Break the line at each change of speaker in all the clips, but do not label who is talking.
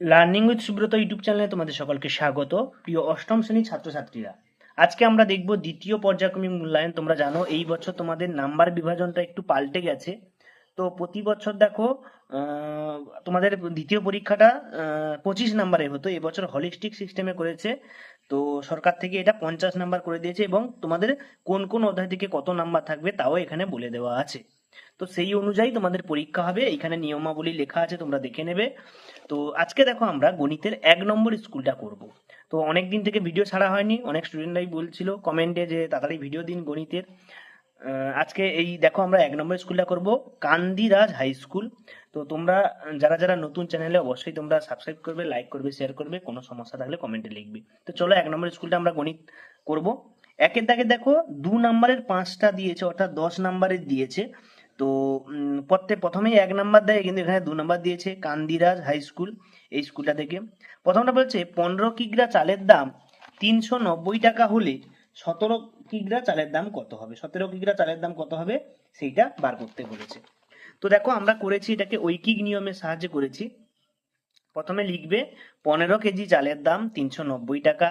Learning with Subrata YouTube চ্যানেলে তোমাদের সকলকে স্বাগত। প্রিয় অষ্টম শ্রেণির ছাত্রছাত্রীরা, আজকে আমরা দেখব দ্বিতীয় পর্যায়ক্রমিক মূল্যায়ন। তোমরা জানো, এই বছর তোমাদের নাম্বার বিভাজনটা একটু পাল্টে গেছে। তো প্রতি বছর দেখো তোমাদের দ্বিতীয় পরীক্ষাটা পঁচিশ নাম্বারে হতো। এবছর হলিস্টিক সিস্টেমে করেছে। তো সরকার থেকে এটা পঞ্চাশ নাম্বার করে দিয়েছে এবং তোমাদের কোন কোন অধ্যায় থেকে কত নাম্বার থাকবে তাও এখানে বলে দেওয়া আছে। তো সেই অনুযায়ী তোমাদের পরীক্ষা হবে। এখানে নিয়মাবলী লেখা আছে, তোমরা দেখে নেবে। তো আজকে দেখো আমরা গণিতের এক নম্বর স্কুলটা করব। তো অনেক দিন থেকে ভিডিও ছাড়া হয়নি, অনেক স্টুডেন্টরাই বলছিল কমেন্টে যে, তাড়াতাড়ি ভিডিও দিন গণিতের। আজকে এই দেখো আমরা এক নম্বর স্কুলটা করব, কান্দিরাজ হাই স্কুল। তো তোমরা, যারা যারা নতুন চ্যানেলে অবশ্যই তোমরা সাবস্ক্রাইব করবে লাইক করবে শেয়ার করবে, কোনো সমস্যা থাকলে কমেন্টে লিখবে। তো চলো এক নম্বর স্কুলটা আমরা গণিত করব। একের দাগে দেখো, দু নাম্বারের পাঁচটা দিয়েছে, অর্থাৎ দশ নাম্বারের দিয়েছে। তো প্রত্যেক প্রথমেই এক নাম্বার দেয়, কিন্তু এখানে দু নাম্বার দিয়েছে কান্দিরাজ হাই স্কুল, এই স্কুলটা থেকে। প্রথমটা বলছে, পনেরো কিগ্রা চালের দাম তিনশো নব্বই টাকা হলে সতেরো কিগ্রা চালের দাম কত হবে? সতেরো কিগ্রা চালের দাম কত হবে? সেইটা বার করতে বলেছে। তো দেখো, আমরা করেছি এটাকে ঐকিক নিয়মের সাহায্যে করেছি। প্রথমে লিখবে, পনেরো কেজি চালের দাম তিনশো নব্বই টাকা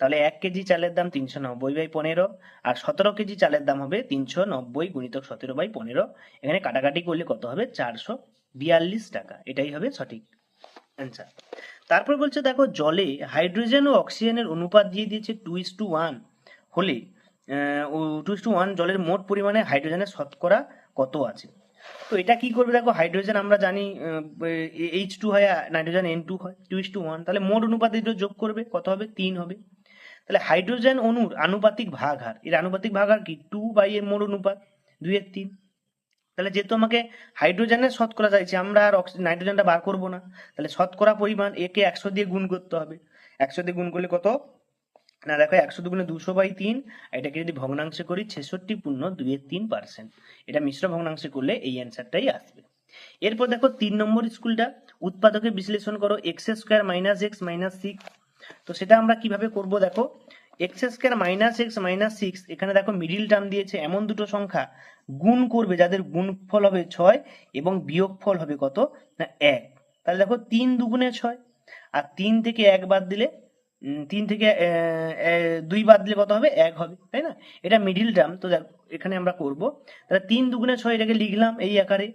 তাহলে এক কেজি চালের দাম তিনশো নব্বই বাই পনেরো আর সতেরো কেজি চালের দাম হবে তিনশো নব্বই গুণিতক সতেরো বাই পনেরো। এখানে কাটাকাটি করলে কত হবে? চারশো বিয়াল্লিশ টাকা। এটাই হবে সঠিক অ্যান্সার তারপর বলছে, দেখো, জলে হাইড্রোজেন ও অক্সিজেনের অনুপাত দিয়ে দিয়েছে টু ইস টু ওয়ান হলে টু ইস টু ওয়ান জলের মোট পরিমাণে হাইড্রোজেনের শতকরা কত আছে? তো এটা কি করবে? দেখো, হাইড্রোজেন আমরা জানি এইচ টু হয় নাইট্রোজেন এন টু হয়। টু ইস টু ওয়ান তাহলে মোট অনুপাত যোগ করবে। কত হবে? তিন হবে। তাহলে হাইড্রোজেন অণুর আনুপাতিক ভাগ হার। এর আনুপাতিক ভাগ হার কি? টু বাই এর মোট অনুপাত, দুই এর তিন। তাহলে যেহেতু আমাকে হাইড্রোজেনের শতকরা চাইছে, আমরা আর নাইট্রোজেনটা বার করব না। তাহলে শতকরা পরিমাণ একে একশো দিয়ে গুণ করতে হবে। একশো দিয়ে গুণ করলে কত? না, দেখো, একশো দুগুণে দুশো বাই তিন এটাকে যদি ভগ্নাংশে করি, ছেষট্টি পূর্ণ দুইয়ের তিন পার্সেন্ট এটা মিশ্র ভগ্নাংশে করলে এই অ্যান্সারটাই আসবে। এরপর দেখো, তিন নম্বর স্কুলটা উৎপাদকে বিশ্লেষণ করো x square minus x minus six তো সেটা আমরা কীভাবে করব দেখো? X square minus x minus six এখানে দেখো মিডিল টার্ম দিয়েছে, এমন দুটো সংখ্যা গুণ করবে যাদের গুণফল হবে ছয় এবং বিয়োগফল হবে কত? না, এক। তাহলে দেখো তিন দুগুণে ছয়। আর তিন থেকে এক বাদ দিলে তিন থেকে দুই বাদ দিলে কত হবে? এক হবে, তাই না? এটা মিডিল টার্ম তো দেখো, এখানে আমরা করব। তাহলে তিন দুগুণে ছয় এটাকে লিখলাম এই আকারে।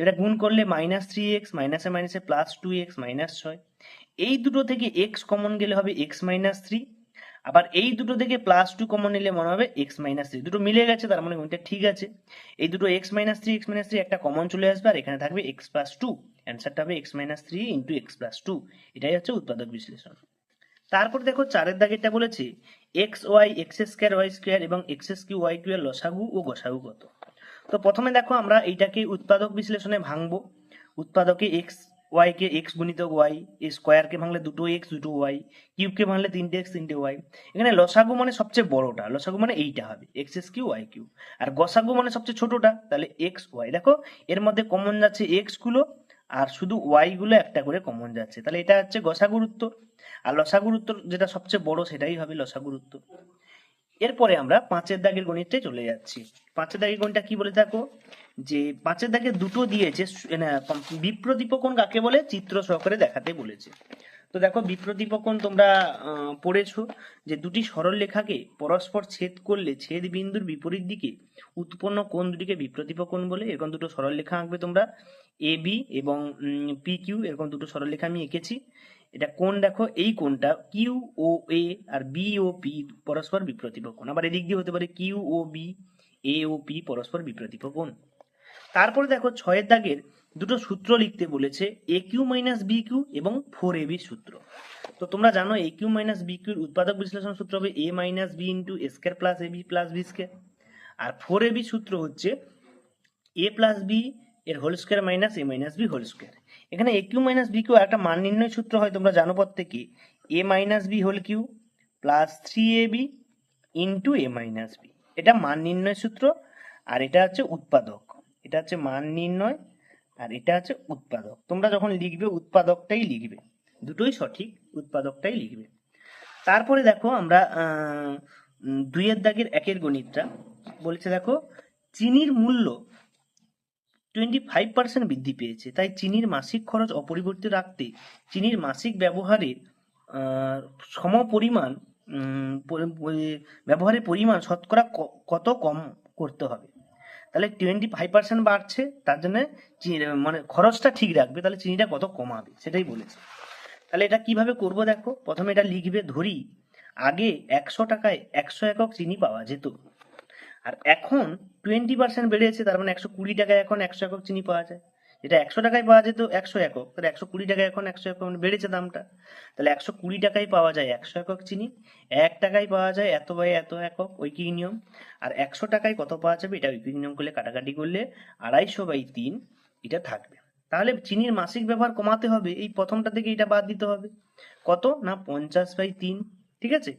এটা গুণ করলে মাইনাস থ্রি এক্স মাইনাসে মাইনাসে প্লাস টু এক্স মাইনাস ছয়। এই দুটো থেকে এক্স কমন গেলে হবে এক্স মাইনাস থ্রি আবার এই দুটো থেকে প্লাস টু কমন নিলে মনে হবে এক্স মাইনাস থ্রি দুটো মিলে গেছে, তার মানে ওইটা ঠিক আছে। এই দুটো x minus three x minus three একটা কমন চলে আসবে, আর এখানে থাকবে এক্স প্লাস টু অ্যান্সারটা হবে x minus three into x plus two এটাই হচ্ছে উৎপাদক বিশ্লেষণ। তারপর দেখো চারের দাগেরটা বলেছে x y x square y square এবং x S Q y Q এর লসাগু ও গসাগু কত। তো প্রথমে দেখো আমরা এইটাকে উৎপাদক বিশ্লেষণে ভাঙবো। উৎপাদকে এক্স ওয়াই কে এক্স গুণিতক ওয়াই স্কোয়ারকে ভাঙলে দুটো এক্স দুটো ওয়াই কিউবকে ভাঙলে তিনটে এক্স তিনটে ওয়াই এখানে লসাগু মানে সবচেয়ে বড়টা, লসাগু মানে এইটা হবে x S Q y Q আর গসাগু মানে সবচেয়ে ছোটটা, তাহলে এক্স ওয়াই দেখো, এর মধ্যে কমন যাচ্ছে এক্সগুলো, আর শুধু ওয়াই গুলো একটা করে কমন যাচ্ছে। তাহলে এটা হচ্ছে গসাগুর উত্তর। আর লসাগুর উত্তর যেটা সবচেয়ে বড়, সেটাই হবে লসাগুর উত্তর। এরপরে আমরা পাঁচের দাগের গণিতটাই চলে যাচ্ছি। পাঁচের দাগের গণিতটা কি বলে থাকো? যে পাঁচের দাগে দুটো দিয়েছে সু- না, বিপ্রদীপকোণ কাকে বলে? চিত্র সহকারে দেখাতে বলেছে। তো দেখো বিপ্রদীপকোণ তোমরা পড়েছো যে দুটি সরল রেখাকে পরস্পর ছেদ করলে ছেদ বিন্দুর বিপরীত দিকে উৎপন্ন কোণ দুটিকে বিপ্রদীপকোণ বলে। এরকম দুটো সরল রেখা আঁকবে তোমরা। এ বি এবং পি কিউ এরকম দুটো সরল রেখা আমি এঁকেছি। এটা কোন দেখো এই কোনটা কিউ ও এ আর বি ও পি পরস্পর বিপ্রতীপ আবার এদিক দিয়ে হতে পারে কিউ ও বি এ ও পি পরস্পর বিপ্রতীপ কোণ তারপরে দেখো ছয়ের দাগের দুটো সূত্র লিখতে বলেছে a cube minus b cube এবং ফোর এ বি সূত্র। তো তোমরা জানো এ কিউ মাইনাস বি কিউর উৎপাদক বিশ্লেষণ সূত্র হবে A minus B into square plus A B plus B square R four A B সূত্র হচ্ছে এ প্লাস বি এর whole square minus A minus B whole square এখানে A Q minus B Q একটা মান নির্ণয় সূত্র হয়, তোমরা জানো প্রত্যেকে। A minus b whole cube plus three a b into a minus b এটা মান নির্ণয় সূত্র, আর এটা হচ্ছে উৎপাদক। এটা হচ্ছে মান নির্ণয় আর এটা হচ্ছে উৎপাদক। তোমরা যখন লিখবে, উৎপাদকটাই লিখবে। দুটোই সঠিক, উৎপাদকটাই লিখবে। তারপরে দেখো আমরা দুইয়ের দাগের একের গণিতটা। বলেছে দেখো, চিনির মূল্য টোয়েন্টি ফাইভ পার্সেন্ট বৃদ্ধি পেয়েছে। তাই চিনির মাসিক খরচ অপরিবর্তিত রাখতে চিনির মাসিক ব্যবহারের সম পরিমাণ ব্যবহারের পরিমাণ শতকরা কত কম করতে হবে? তাহলে টোয়েন্টি ফাইভ পার্সেন্ট বাড়ছে, তার জন্য মানে খরচটা ঠিক রাখবে, তাহলে চিনিটা কত কমাবে, সেটাই বলেছে। তাহলে এটা কীভাবে করব দেখো? প্রথমে এটা লিখবে ধরি, আগে একশো টাকায় একশো একক চিনি পাওয়া যেত। আর এখন টোয়েন্টি পার্সেন্ট বেড়েছে, তার মানে একশো কুড়ি টাকায় এখন একশো একক চিনি পাওয়া যায়। যেটা একশো টাকায় পাওয়া যেত, একশো একক। তাহলে একশো কুড়ি টাকায় এখন একশো একক মানে বেড়েছে দামটা। তাহলে একশো কুড়ি টাকায় পাওয়া যায় একশো একক চিনি, এক টাকায় পাওয়া যায় এত বাই এত একক ঐকিক নিয়ম আর একশো টাকায় কত পাওয়া যাবে এটা ঐকিক নিয়ম করলে কাটাকাটি করলে আড়াইশো বাই তিন এটা থাকবে। তাহলে চিনির মাসিক ব্যবহার কমাতে হবে, এই প্রথমটা থেকে এটা বাদ দিতে হবে। কত? না, পঞ্চাশ বাই তিন, ঠিক আছে?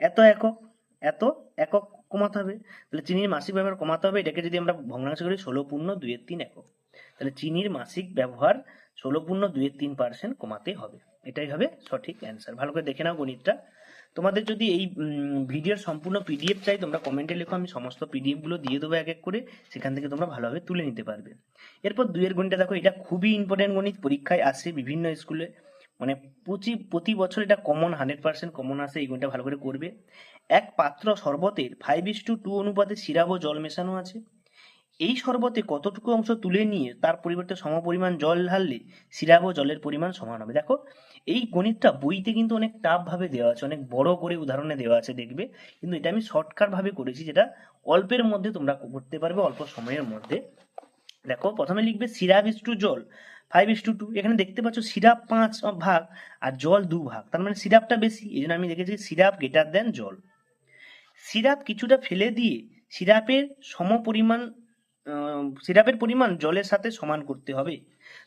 এত একক এত একক কমাতে হবে। তাহলে চিনির মাসিক ব্যবহার কমাতে হবে, এটাকে যদি আমরা ভগ্নাংশ করি, ষোলো পূর্ণ দুইয়ের তিন একক। তাহলে চিনির মাসিক ব্যবহার ষোলো পূর্ণ দুইয়ের তিন পার্সেন্ট কমাতে হবে। এটাই হবে সঠিক অ্যান্সার ভালো করে দেখে নাও গণিতটা। তোমাদের যদি এই ভিডিওর সম্পূর্ণ পিডিএফ চাই, তোমরা কমেন্টে লেখো, আমি সমস্ত পিডিএফগুলো দিয়ে দেবো এক এক করে। সেখান থেকে তোমরা ভালোভাবে তুলে নিতে পারবে। এরপর দুইয়ের গণিতটা দেখো, এটা খুবই ইম্পর্টেন্ট গণিত। পরীক্ষায় আসে বিভিন্ন স্কুলে মানে প্রতি প্রতি বছর এটা কমন হান্ড্রেড পার্সেন্ট কমন আসে, এই গণিতটা ভালো করে করবে। এক পাত্র শরবতের ফাইভ ইস টু টু অনুপাতে ও জল মেশানো আছে। এই শরবতে কতটুকু অংশ তুলে নিয়ে তার পরিবর্তে সমপরিমাণ জল ঢাললে সিরাপ ও জলের পরিমাণ সমান হবে। দেখো, এই গণিতটা বইতে কিন্তু অনেক টাফ ভাবে দেওয়া আছে, অনেক বড় করে উদাহরণে দেওয়া আছে দেখবে। কিন্তু এটা আমি শর্টকাট ভাবে করেছি, যেটা অল্পের মধ্যে তোমরা করতে পারবে, অল্প সময়ের মধ্যে। দেখো, প্রথমে লিখবে সিরাপ ইস টু জল, ফাইভ ইস টু টু, এখানে দেখতে পাচ্ছ সিরাপ পাঁচ ভাগ আর জল দু ভাগ। তার মানে সিরাপটা বেশি, এই জন্য আমি দেখেছি সিরাপ গ্রেটার দেন জল। সিরাপ কিছুটা ফেলে দিয়ে সিরাপের সম পরিমাণ সিরাপের পরিমাণ জলের সাথে সমান করতে হবে।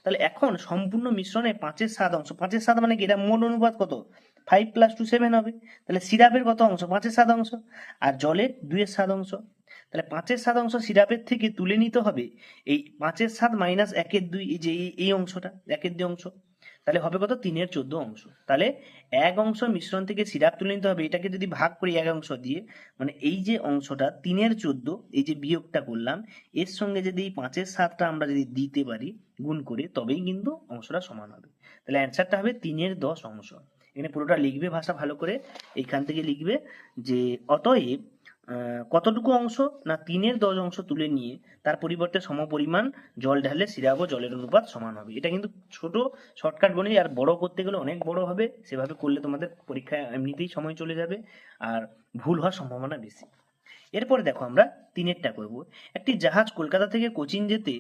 তাহলে এখন সম্পূর্ণ মিশ্রণে পাঁচের সাত অংশ, পাঁচের সাত মানে কি? এটা মোট অনুপাত কত? ফাইভ প্লাস টু সেভেন হবে। তাহলে সিরাপের কত অংশ? পাঁচের সাত অংশ। আর জলের দুইয়ের সাত অংশ। তাহলে পাঁচের সাত অংশ সিরাপের থেকে তুলে নিতে হবে এই পাঁচের সাত মাইনাস একের দুই, এই যে এই- এই অংশটা, একের দুই অংশ। তাহলে হবে কত? তিনের চোদ্দ অংশ। তাহলে এক অংশ মিশ্রণ থেকে সিরাপ তুলে নিতে হবে। এটাকে যদি ভাগ করি এক অংশ দিয়ে মানে এই যে অংশটা, তিনের চোদ্দ, এই যে বিয়োগটা করলাম, এর সঙ্গে যদি এই পাঁচের সাতটা আমরা যদি দিতে পারি, গুণ করে, তবেই কিন্তু অংশটা সমান হবে। তাহলে অ্যান্সারটা হবে তিনের দশ অংশ। এখানে পুরোটা লিখবে ভাষা ভালো করে। এইখান থেকে লিখবে যে, অতএব কতটুকু অংশ না তিনের দশ অংশ তুলে নিয়ে তার পরিবর্তে সমপরিমাণ জল ঢাললে সিরাপ জলের অনুপাত সমান হবে। এটা কিন্তু ছোট শর্টকাট গণিত আর বড় করতে গেলে অনেক বড় হবে। সেভাবে করলে তোমাদের পরীক্ষায় এমনিতেই সময় চলে যাবে, আর ভুল হওয়ার সম্ভাবনা বেশি। এরপরে দেখো আমরা তিনেরটা করব। একটি জাহাজ কলকাতা থেকে কোচিন যেতে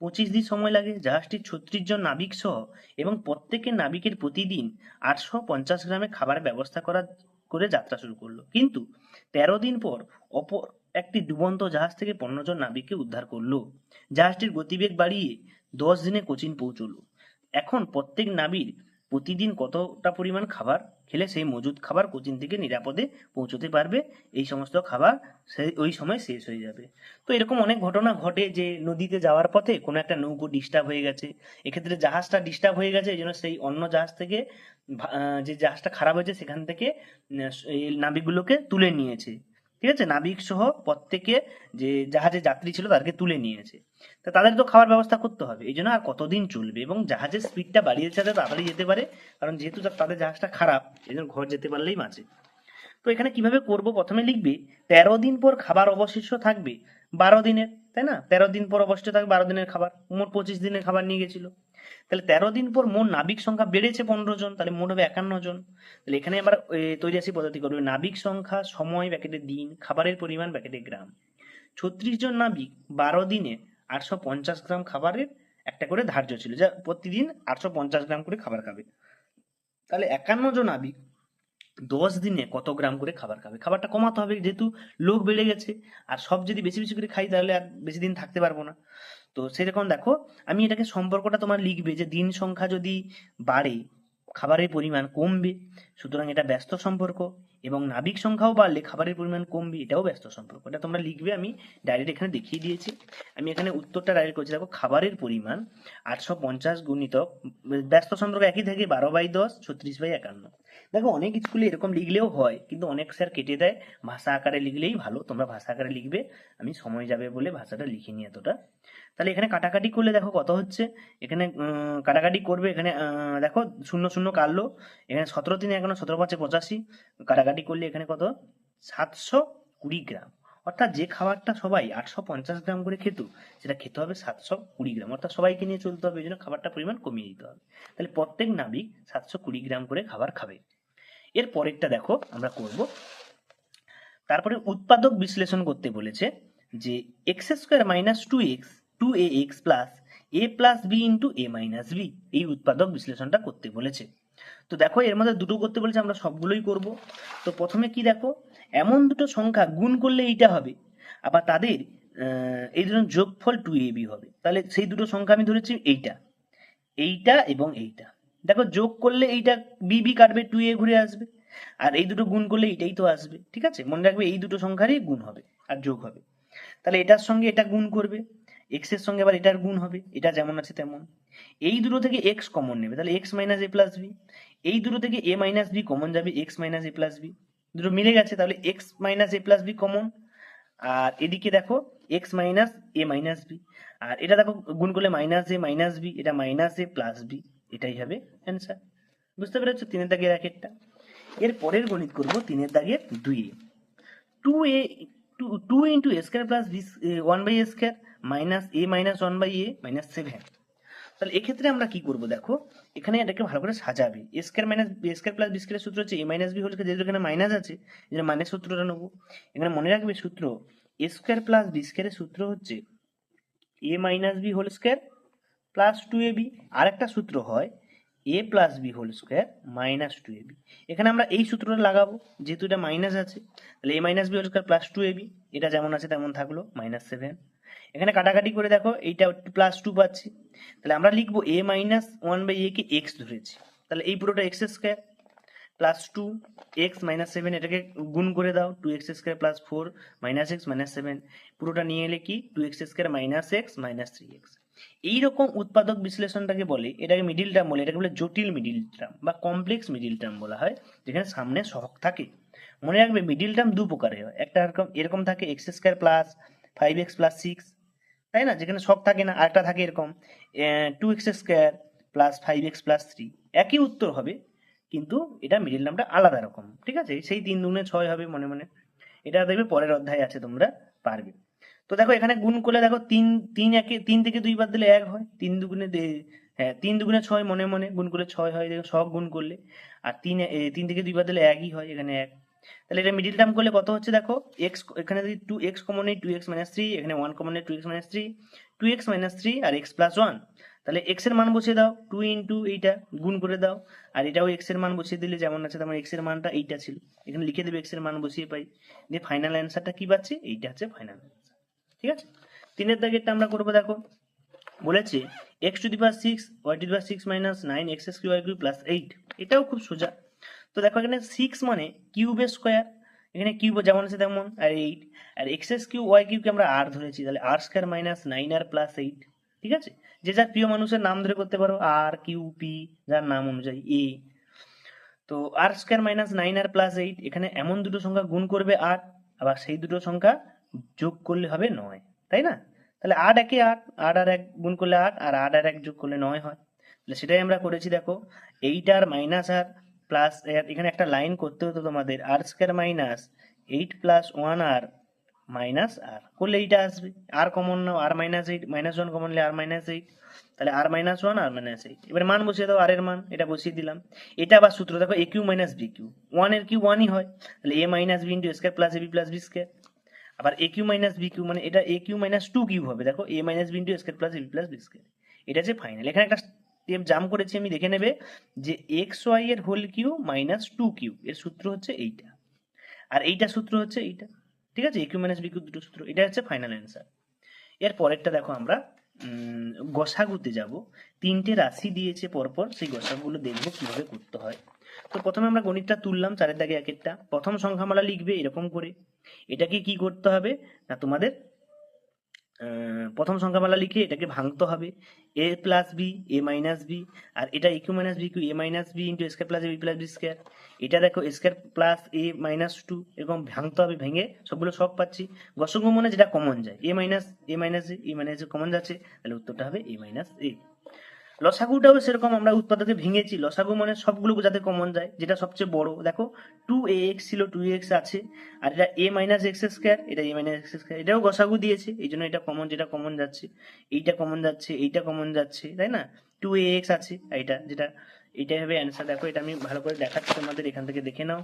পঁচিশ দিন সময় লাগে। জাহাজটি ছত্রিশ জন নাবিক সহ এবং প্রত্যেকের নাবিকের প্রতিদিন আটশো পঞ্চাশ গ্রামে খাবার ব্যবস্থা করা করে যাত্রা শুরু করল। কিন্তু তেরো দিন পর অপর একটি ডুবন্ত জাহাজ থেকে পনেরো জন নাবিককে উদ্ধার করল। জাহাজটির গতিবেগ বাড়িয়ে দশ দিনে কোচিন পৌঁছলো। এখন প্রত্যেক নাবির প্রতিদিন কতটা পরিমাণ খাবার খেলে সেই মজুদ খাবার কোচিন থেকে নিরাপদে পৌঁছতে পারবে? এই সমস্ত খাবার সেই ওই সময় শেষ হয়ে যাবে। তো এরকম অনেক ঘটনা ঘটে যে নদীতে যাওয়ার পথে কোনো একটা নৌকো ডিস্টার্ব হয়ে গেছে। এক্ষেত্রে জাহাজটা ডিস্টার্ব হয়ে গেছে, এই জন্য সেই অন্য জাহাজ থেকে যে জাহাজটা খারাপ হয়েছে, সেখান থেকে নাবিকগুলোকে তুলে নিয়েছে। ঠিক আছে? নাবিক সহ প্রত্যেকে যে জাহাজে যাত্রী ছিল তাদেরকে তুলে নিয়েছে। তা তাদের তো খাবার ব্যবস্থা করতে হবে। এই জন্য আর কতদিন চলবে? এবং জাহাজের স্পিডটা বাড়িয়ে যাতে তাড়াতাড়ি যেতে পারে। কারণ যেহেতু তাদের জাহাজটা খারাপ, এই জন্য ঘর যেতে পারলেই মাঝে তো এখানে কীভাবে করব? প্রথমে লিখবে, তেরো দিন পর খাবার অবশিষ্ট থাকবে। বারো দিনের, তাই না? তেরো দিন পর অবশিষ্ট থাকবে বারো দিনের খাবার। মোট পঁচিশ দিনের খাবার নিয়ে গেছিল। তাহলে তেরো দিন পর মোট নাবিক সংখ্যা বেড়েছে পনেরো জন, তাহলে মোট হবে একান্ন জন। তাহলে এখানে আবার তৈরি আসি পদ্ধতি করবে। নাবিক সংখ্যা, সময়, ব্যাকেটে দিন, খাবারের পরিমাণ, ব্যাকেটে গ্রাম। ছত্রিশ জন নাবিক বারো দিনে আটশো পঞ্চাশ গ্রাম খাবারের একটা করে ধার্য ছিল। যা প্রতিদিন আটশো পঞ্চাশ গ্রাম করে খাবার খাবে। তাহলে একান্ন জন নাবিক দশ দিনে কত গ্রাম করে খাবার খাবে? খাবারটা কমাতে হবে যেহেতু লোক বেড়ে গেছে। আর সব যদি বেশি বেশি করে খাই তাহলে আর বেশি দিন থাকতে পারব না। তো সেরকম দেখো, আমি এটাকে সম্পর্কটা তোমার লিখবে যে দিন সংখ্যা যদি বাড়ে, খাবারের পরিমাণ কমবে, সুতরাং এটা ব্যস্ত সম্পর্ক। এবং নাবিক সংখ্যাও বাড়লে খাবারের পরিমাণ কমবে, এটাও ব্যস্ত সম্পর্ক। এটা তোমরা লিখবে, আমি ডাইরেক্ট এখানে দেখিয়ে দিয়েছি। আমি এখানে উত্তরটা ডাইরেক্ট করছি। দেখো, খাবারের পরিমাণ আটশো পঞ্চাশ গুণিতক ব্যস্ত সম্পর্ক একই থাকে, বারো বাই দশ, ছত্রিশ বাই একান্ন। দেখো, অনেক স্কুলে এরকম লিখলেও হয়, কিন্তু অনেক স্যার কেটে দেয়। ভাষা আকারে লিখলেই ভালো, তোমরা ভাষা আকারে লিখবে, আমি সময় যাবে বলে ভাষাটা লিখিনি এতটা। তাহলে এখানে কাটাকাটি করলে দেখো কত হচ্ছে? এখানে কাটাকাটি করবে, এখানে দেখো, শূন্য শূন্য কাটলো। এখানে সতেরো তিনে এখনও সতেরো পাঁচে পঁচাশি। কাটাকাটি করলে এখানে কত? সাতশো কুড়ি গ্রাম। অর্থাৎ যে খাবারটা সবাই আটশো পঞ্চাশ গ্রাম করে খেত, সেটা খেতে হবে সাতশো কুড়ি গ্রাম। অর্থাৎ সবাইকে নিয়ে চলতে হবে, এই জন্য খাবারটা পরিমাণ কমিয়ে দিতে হবে। তাহলে প্রত্যেক নাবিক সাতশো কুড়ি গ্রাম করে খাবার খাবে। এর পরেরটা দেখো, আমরা করব। তারপরে উৎপাদক বিশ্লেষণ করতে বলেছে যে, x square minus two x two a x plus a plus b into a minus b এই উৎপাদক বিশ্লেষণটা করতে বলেছে। তো দেখো, এর মধ্যে দুটো করতে বলেছে, আমরা সবগুলোই করব। তো প্রথমে কি দেখো, এমন দুটো সংখ্যা গুণ করলে এইটা হবে, আবার তাদের এই দুজন যোগফল টু এ বি হবে। তাহলে সেই দুটো সংখ্যা আমি ধরেছি এইটা এইটা এবং এইটা। দেখো, যোগ করলে এইটা বি বি কাটবে টু এ ঘুরে আসবে, আর এই দুটো গুণ করলে এইটাই তো আসবে, ঠিক আছে? মনে রাখবে এই দুটো সংখ্যারই গুণ হবে, আর যোগ হবে। তাহলে এটার সঙ্গে এটা গুণ করবে। এক্সের সঙ্গে আবার এটার গুণ হবে, এটা যেমন আছে তেমন। এই দুটো থেকে এক্স কমন নেবে, তাহলে x minus a plus b এই দুটো থেকে এ মাইনাস বি কমন যাবে x minus a plus b দুটো মিলে গেছে, তাহলে x minus a plus b common আর এদিকে দেখো x minus a minus b আর এটা দেখো, গুণ করলে মাইনাস এ মাইনাস বি এটা মাইনাস এ প্লাস বি এটাই হবে অ্যান্সার বুঝতে পেরেছ? তিনের দাগের এক একটা এর পরের গণিত করব, তিনের দাগের দুই two a two two into a square plus b one by a square minus a minus one by a minus seven তাহলে এক্ষেত্রে আমরা কি করব দেখো? এখানে এটাকে ভালো করে সাজাবে। A square minus b square plus b স্কোয়ারের সূত্র হচ্ছে এ মাইনাস বি হোল যেহেতু এখানে মাইনাস আছে যেটা মাইনাস সূত্রটা নেব। এখানে মনে রাখবে সূত্র এ স্কোয়ার প্লাস বি স্কোয়ারের সূত্র হচ্ছে a minus b whole square plus two a b আরেকটা সূত্র হয় a plus b whole square minus two a b এখানে আমরা এই সূত্রটা লাগাবো, যেহেতু এটা মাইনাস আছে, তাহলে a minus b whole square plus two a b এটা যেমন আছে তেমন থাকল মাইনাস সেভেন এখানে কাটাকাটি করে দেখো, এইটা প্লাস টু পাচ্ছি। তাহলে আমরা লিখব a minus one by a K x ধরেছি। তাহলে এই পুরোটা x square plus two x minus seven এটাকে গুণ করে দাও two x square plus four minus x minus seven পুরোটা নিয়ে এলে কি? Two x square minus x minus three x এইরকম উৎপাদক বিশ্লেষণটাকে বলে, এটাকে মিডিল টার্ম বলে, এটাকে বলে জটিল মিডিল টার্ম বা কমপ্লেক্স মিডিল টার্ম বলা হয়, যেখানে সামনে সহগ থাকে। মনে রাখবে মিডিল টার্ম দু প্রকারের হয়। একটা এরকম এরকম থাকে x square plus five x plus six তাই না? যেখানে শখ থাকে না, আরেকটা থাকে এরকম two x square plus five x plus three একই উত্তর হবে, কিন্তু এটা মিডিল নামটা আলাদা রকম, ঠিক আছে? সেই তিন দুগুণে ছয় হবে মনে মনে। এটা দেখবে পরের অধ্যায় আছে, তোমরা পারবে। তো দেখো, এখানে গুণ করলে দেখো তিন তিন একে, তিন থেকে দুই বাদ দিলে এক হয়। তিন দুগুণে হ্যাঁ তিন দুগুণে ছয় মনে মনে, গুণ করলে ছয় হয়, দেখো সব গুণ করলে। আর তিন তিন থেকে দুই বাদ দিলে একই হয়, এখানে এক। তাহলে এটা মিডিল টার্ম করলে কত হচ্ছে দেখো? এক্স এখানে যদি টু এক্স কমন নেই টু এক্স মাইনাস থ্রি এখানে ওয়ান কমন নেই two x minus three two x minus three আর এক্স প্লাস ওয়ান তাহলে এক্সের মান বসিয়ে দাও টু ইন্টু এইটা গুণ করে দাও, আর এটাও এক্সের মান বসিয়ে দিলে যেমন আছে তেমন এক্সের মানটা এইটা ছিল। এখানে লিখে দেবে এক্সের মান বসিয়ে পাই। দিয়ে ফাইনাল অ্যান্সারটা কি পাচ্ছি? এইটা হচ্ছে ফাইনাল ঠিক আছে? তিনের দাগেরটা আমরা করব দেখো। বলেছে x to the power six y to the power six minus nine x y cube plus eight এটাও খুব সোজা। তো দেখো এখানে সিক্স মানে কিউবের স্কোয়ার এখানে কিউব যেমন আছে তেমন, আর এইট আর এক্স এস কিউ ওয়াই কিউকে আমরা আর ধরেছি, তাহলে r square minus nine r plus eight ঠিক আছে? যে যার প্রিয় মানুষের নাম ধরে করতে পারো আর কিউ পি যার নাম অনুযায়ী এ তো r square minus nine r plus eight এখানে এমন দুটো সংখ্যা গুণ করবে আট আবার সেই দুটো সংখ্যা যোগ করলে হবে নয়, তাই না? তাহলে আট একে আট আট আর এক গুণ করলে আট আর আট আর এক যোগ করলে নয় হয়। তাহলে সেটাই আমরা করেছি, দেখো eight r minus r plus এখানে একটা লাইন করতে হতো তোমাদের r square minus eight plus one r minus r করলে এইটা আসবে আর কমন নাও r minus eight minus one common r minus eight তাহলে r minus one r minus eight এবার মান বসিয়ে দাও আর এর মান, এটা বসিয়ে দিলাম। এটা আবার সূত্র দেখো a cube minus b cube ওয়ানের কিউ ওয়ানই হয়, তাহলে a minus b into square plus a b plus b square আবার a cube minus b cube মানে এটা a cube minus two cube হবে, দেখো a minus b into square plus a b plus b square এটা হচ্ছে final এখানে একটা step জাম করেছি, আমি দেখে নেবে যে এক্স ওয়াই এর whole cube minus two cube এর সূত্র হচ্ছে এইটা। আর এইটা সূত্র হচ্ছে এইটা। ঠিক আছে? A cube minus b cube দুটো সূত্র। এটা হচ্ছে ফাইনাল অ্যান্সার এর পরেরটা দেখো আমরা গসাগুতে যাব। তিনটে রাশি দিয়েছে পরপর, সেই গসাগুলো দেখব কীভাবে করতে হয়। তো প্রথমে আমরা গণিতটা তুললাম, চারের দাগে এক একটা প্রথম সংখ্যামালা লিখবে এরকম করে। এটাকে কি করতে হবে? না তোমাদের প্রথম সংখ্যামালা লিখে এটাকে ভাঙতে হবে। A plus b a minus b আর এটা ইকু minus b cube a minus b into square plus b plus b square এটা দেখো square plus a minus two এরকম ভাঙতে হবে, ভেঙে সবগুলো সব পাচ্ছি। গসঙ্গ মনে যেটা কমন যায়। A minus a minus a minus common যাচ্ছে, তাহলে উত্তরটা হবে এ মাইনাস এ লসাগুটাও সেরকম আমরা উৎপাদকে ভেঙেছি। লসাগু মানে সবগুলো যাতে কমন যায়, যেটা সবচেয়ে বড়। দেখো টু এ এক্স ছিল টু এক্স আছে, আর এটা এ মাইনাস এক্স স্কোয়ার এটা এ মাইনাস এক্স স্কোয়ার এটাও গসাগু দিয়েছে, এই জন্য এটা কমন যেটা কমন যাচ্ছে। এইটা কমন যাচ্ছে, এইটা কমন যাচ্ছে, তাই না? টু এ এক্স আছে এটা, যেটা এইটাই হবে অ্যান্সার দেখো, এটা আমি ভালো করে দেখাচ্ছি তোমাদের, এখান থেকে দেখে নাও।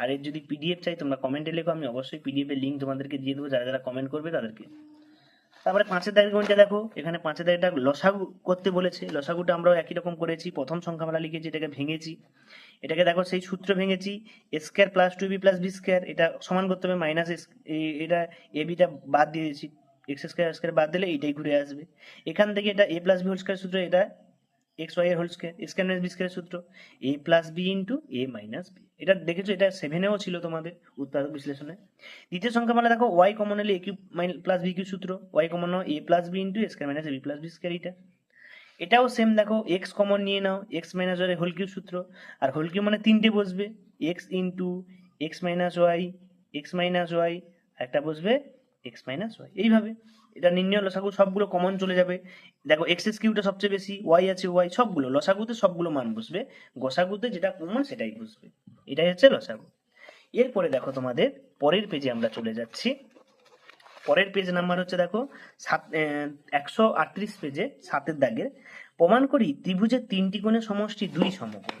আর এর যদি পিডিএফ চাই, তোমরা কমেন্টে লেখো, আমি অবশ্যই পিডিএফ এর লিঙ্ক তোমাদেরকে দিয়ে দেবো, যারা যারা কমেন্ট করবে তাদেরকে। তারপরে পাঁচের দাগের গণিতে দেখো। এখানে পাঁচের দাগটা লসাগু করতে বলেছে। লসাগুটা আমরাও একই রকম করেছি। প্রথম সংখ্যা মেলা লিখেছি, এটাকে ভেঙেছি। এটাকে দেখো, সেই সূত্র ভেঙেছি। A square plus two b plus b square এটা সমান করতে হবে মাইনাস এটা এ বিটা বাদ দিয়ে দিয়েছি এক্স স্কোয়ার স্কোয়ার বাদ দিলে এইটাই ঘুরে আসবে। এখান থেকে এটা a plus b whole square সূত্র, এটা এক্স ওয়াই এর whole square square minus b square সূত্র a plus b into a minus b এটা দেখেছ, এটা সেভেনেও ছিল তোমাদের উৎপাদক বিশ্লেষণে। দ্বিতীয় সংখ্যা মানে দেখো ওয়াই কমন হলে a cube plus b cube সূত্র y common a plus b into square minus b plus b square এটা। এটাও সেম দেখো এক্স কমন নিয়ে নাও x minus y whole cube সূত্র। আর হোল কিউ মানে তিনটে বসবে x into x minus y x minus y একটা বসবে এক্স মাইনাস ওয়াই এইভাবে এটা নির্ণয় লসাগু সবগুলো কমন চলে যাবে। দেখো এক্স এস কিউটা সবচেয়ে বেশি ওয়াই আছে ওয়াই সবগুলো, লসাগুতে সবগুলো মান বসবে। গসাগুতে যেটা কমন সেটাই বসবে। এটাই হচ্ছে লসাগু। এরপরে দেখো তোমাদের, পরের পেজে আমরা চলে যাচ্ছি। পরের পেজ নাম্বার হচ্ছে দেখো, সাত একশো আটত্রিশ পেজে সাতের দাগের। প্রমাণ করি, ত্রিভুজের তিনটি কোণের সমষ্টি দুই সমকোণ।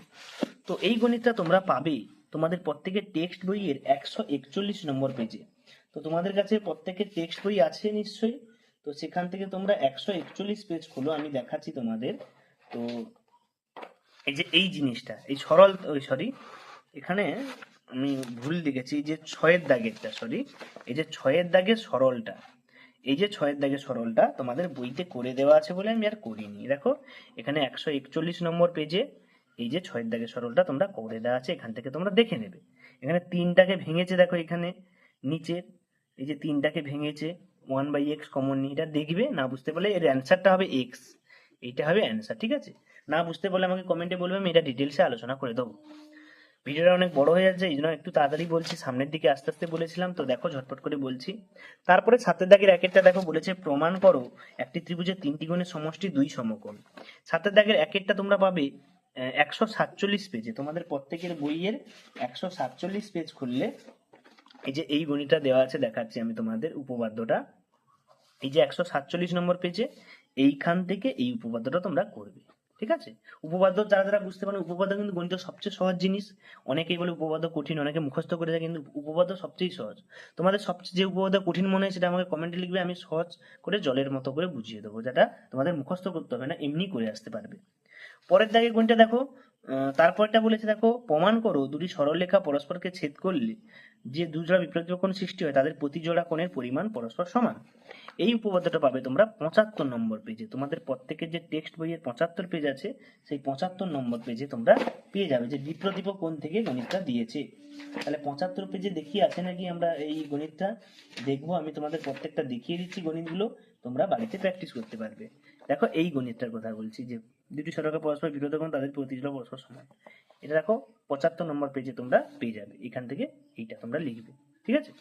তো এই গণিতটা তোমরা পাবে তোমাদের প্রত্যেকের টেক্সট বইয়ের একশো একচল্লিশ নম্বর পেজে তো তোমাদের কাছে প্রত্যেকের টেক্সট বই আছে নিশ্চয়ই? তো সেখান থেকে তোমরা একশো একচল্লিশ পেজ খোলো, আমি দেখাচ্ছি তোমাদের। তো এই যে এই জিনিসটা, এই সরল, ওই সরি এখানে আমি ভুল লিখেছি যে ছয়ের দাগেরটা সরি এই যে ছয়ের দাগের সরলটা, এই যে ছয়ের দাগের সরলটা তোমাদের বইতে করে দেওয়া আছে বলে আমি আর করিনি। দেখো, এখানে একশো একচল্লিশ নম্বর পেজে এই যে ছয়ের দাগের সরলটা তোমরা করে দেওয়া আছে, এখান থেকে তোমরা দেখে নেবে। এখানে তিনটাকে ভেঙেছে, দেখো এখানে নিচের এই যে তিনটাকে ভেঙেছে ওয়ান বাই এক্স কমন নিয়ে, এটা দেখবে? না বুঝতে পারলে এর অ্যান্সারটা হবে এক্স এইটা হবে অ্যান্সার ঠিক আছে? না বুঝতে পারলে আমাকে কমেন্টে বলবে, আমি এটা ডিটেলসে আলোচনা করে দেবো। ভিডিওটা অনেক বড় হয়ে যাচ্ছে, এই জন্য একটু তাড়াতাড়ি বলছি, সামনের দিকে আস্তে আস্তে বলেছিলাম, তো দেখো ঝটপট করে বলছি। তারপরে সাতের দাগের একেরটা দেখো বলেছে, প্রমাণ করো, একটি ত্রিভুজের তিনটি গুণের সমষ্টি দুই সমকোণ। সাতের দাগের একেরটা তোমরা পাবে একশো সাতচল্লিশ পেজে তোমাদের প্রত্যেকের বইয়ের একশো সাতচল্লিশ পেজ খুললে এই যে এই গণিতটা দেওয়া আছে, দেখাচ্ছি আমি তোমাদের উপপাদ্যটা। এই যে একশো সাতচল্লিশ নম্বর পেজে এইখান থেকে এই উপপাদ্যটা তোমরা করবে, ঠিক আছে? উপপাদ্য যারা যারা বুঝতে পারে, উপপাদ্য কিন্তু গণিত সবচেয়ে সহজ জিনিস। অনেকেই বলে উপপাদ্য কঠিন, অনেকে মুখস্থ করে দেয়, কিন্তু উপপাদ্য সবচেয়ে সহজ। তোমাদের সবচেয়ে যে উপপাদ্য কঠিন মনে হয়, সেটা আমাকে কমেন্টে লিখবে, আমি সহজ করে, জলের মতো করে বুঝিয়ে দেবো, যেটা তোমাদের মুখস্থ করতে হবে না, এমনি করে আসতে পারবে। পরের দাগে কোনটা দেখো তারপরটা বলেছে, দেখো, প্রমাণ করো, দুটি সরলরেখা পরস্পরকে ছেদ করলে যে দুজোড়া বিপরীত কোণ সৃষ্টি হয়, তাদের প্রতি জোড়া কোণের পরিমাণ পরস্পর সমান। এই উপপাদ্যটা পাবে তোমরা পঁচাত্তর নম্বর পেজে তোমাদের প্রত্যেকের যে টেক্সট বইয়ের পঁচাত্তর পেজ আছে, সেই পঁচাত্তর নম্বর পেজে তোমরা পেয়ে যাবে, যে বিপ্রদীপ কোণ থেকে গণিতটা দিয়েছে। তাহলে পঁচাত্তর পেজে দেখিয়ে আছে নাকি আমরা এই গণিতটা দেখব? আমি তোমাদের প্রত্যেকটা দেখিয়ে দিচ্ছি গণিতগুলো, তোমরা বাড়িতে প্র্যাকটিস করতে পারবে। দেখো, এই গণিতটার কথা বলছি যে দুটি সরকার পরস্পর বিরোধ কোণ তাদের প্রতিজোড়া পরস্পর সমান। এটা দেখো পঁচাত্তর নম্বর পেজে তোমরা পেয়ে যাবে এখান থেকে এইটা তোমরা লিখবে ঠিক আছে?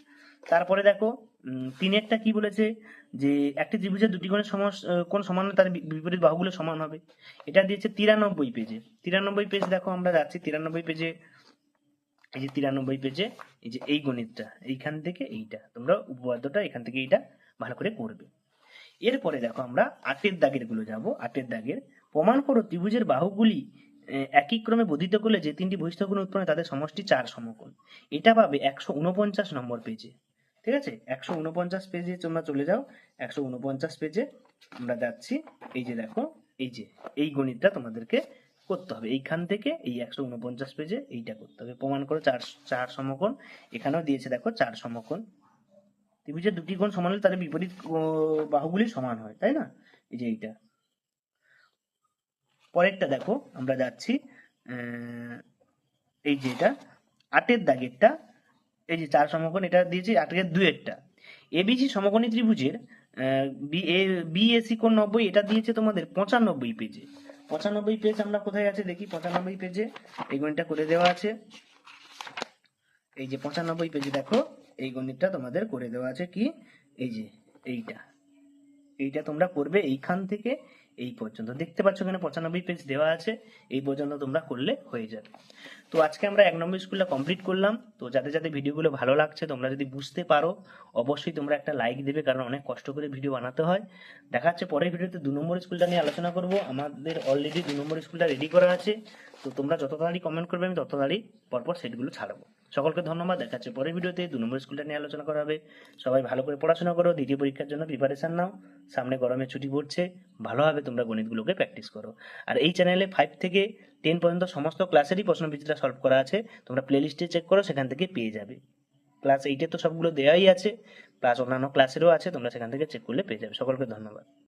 তারপরে দেখো উম, একটা কি বলেছে যে একটি ত্রিভুজের দুটি কোণের সমান কোন সমান তার বিপরীত বাহুগুলো সমান হবে। এটা দিয়েছে তিরানব্বই পেজে তিরানব্বই পেজ দেখো আমরা যাচ্ছি তিরানব্বই পেজে এই যে তিরানব্বই পেজে এই যে এই গণিতটা এইখান থেকে এইটা তোমরা উপপাদ্যটা এখান থেকে এইটা ভালো করে করবে এরপরে দেখো আমরা আটের দাগেরগুলো যাব আটের দাগের প্রমাণ করো ত্রিভুজের বাহুগুলি একই ক্রমে বর্ধিত করলে যে তিনটি বহিষ্ঠ কোণ উৎপন্ন তাদের সমষ্টি চার সমকোণ। এটা পাবে একশো উনপঞ্চাশ নম্বর পেজে ঠিক আছে? একশো উনপঞ্চাশ পেজে তোমরা চলে যাও, একশো উনপঞ্চাশ পেজে আমরা যাচ্ছি। এই যে দেখো, এই যে, এই গণিতটা তোমাদেরকে করতে হবে। এইখান থেকে এই একশো উনপঞ্চাশ পেজে এইটা করতে হবে। প্রমাণ করো চার চার সমকোণ। এখানেও দিয়েছে দেখো চার সমকোণ। ত্রিভুজের দুটি কোণ সমান হলে তাদের বিপরীত বাহুগুলি সমান হয়, তাই না? এই যে এইটা। পরেরটা দেখো, আমরা যাচ্ছি এই যে এটা, আটের দাগেরটা, এই যে চার সমকোণ, এটা দিয়েছি আটের দুয়েরটা। এবিসি সমকোণী ত্রিভুজের বিএসি কোন নব্বই, এটা দিয়েছে তোমাদের পঁচানব্বই পেজে। পঁচানব্বই পেজ আমরা কোথায় আছে দেখি, পঁচানব্বই পেজে, এই গণিতটা করে দেওয়া আছে। এই যে পঁচানব্বই পেজে দেখো, এই গণিতটা তোমাদের করে দেওয়া আছে কি? এই যে এইটা। এইটা তোমরা করবে এইখান থেকে এই পর্যন্ত। দেখতে পাচ্ছ এখানে পঁচানব্বই পেজ দেওয়া আছে। এই পর্যন্ত তোমরা করলে হয়ে যাবে। তো আজকে আমরা এক নম্বর স্কুলটা কমপ্লিট করলাম। তো যাদের যাদের ভিডিওগুলো ভালো লাগছে, তোমরা যদি বুঝতে পারো, অবশ্যই তোমরা একটা লাইক দেবে, কারণ অনেক কষ্ট করে ভিডিও বানাতে হয়। দেখা যাচ্ছে পরের ভিডিওতে দু নম্বর স্কুলটা নিয়ে আলোচনা করব। আমাদের অলরেডি দু নম্বর স্কুলটা রেডি করা আছে। তো তোমরা যত তাড়াতাড়ি কমেন্ট করবে, আমি তত তাড়াতাড়ি পরপর সেটগুলো ছাড়বো। সকলকে ধন্যবাদ। দেখা যাচ্ছে পরের ভিডিওতে দু নম্বর স্কুলটা নিয়ে আলোচনা করা হবে। সবাই ভালো করে পড়াশোনা করো, দ্বিতীয় পরীক্ষার জন্য প্রিপারেশান নাও। সামনে গরমে ছুটি পড়ছে ভালোভাবে তোমরা গণিতগুলোকে প্র্যাকটিস করো। আর এই চ্যানেলে ফাইভ থেকে টেন পর্যন্ত সমস্ত ক্লাসেরই প্রশ্ন বিচিত্রা সলভ করা আছে। তোমরা প্লে লিস্টে চেক করো, সেখান থেকে পেয়ে যাবে। ক্লাস এইটে তো সবগুলো দেওয়াই আছে প্লাস অন্যান্য ক্লাসেরও আছে, তোমরা সেখান থেকে চেক করলে পেয়ে যাবে। সকলকে ধন্যবাদ।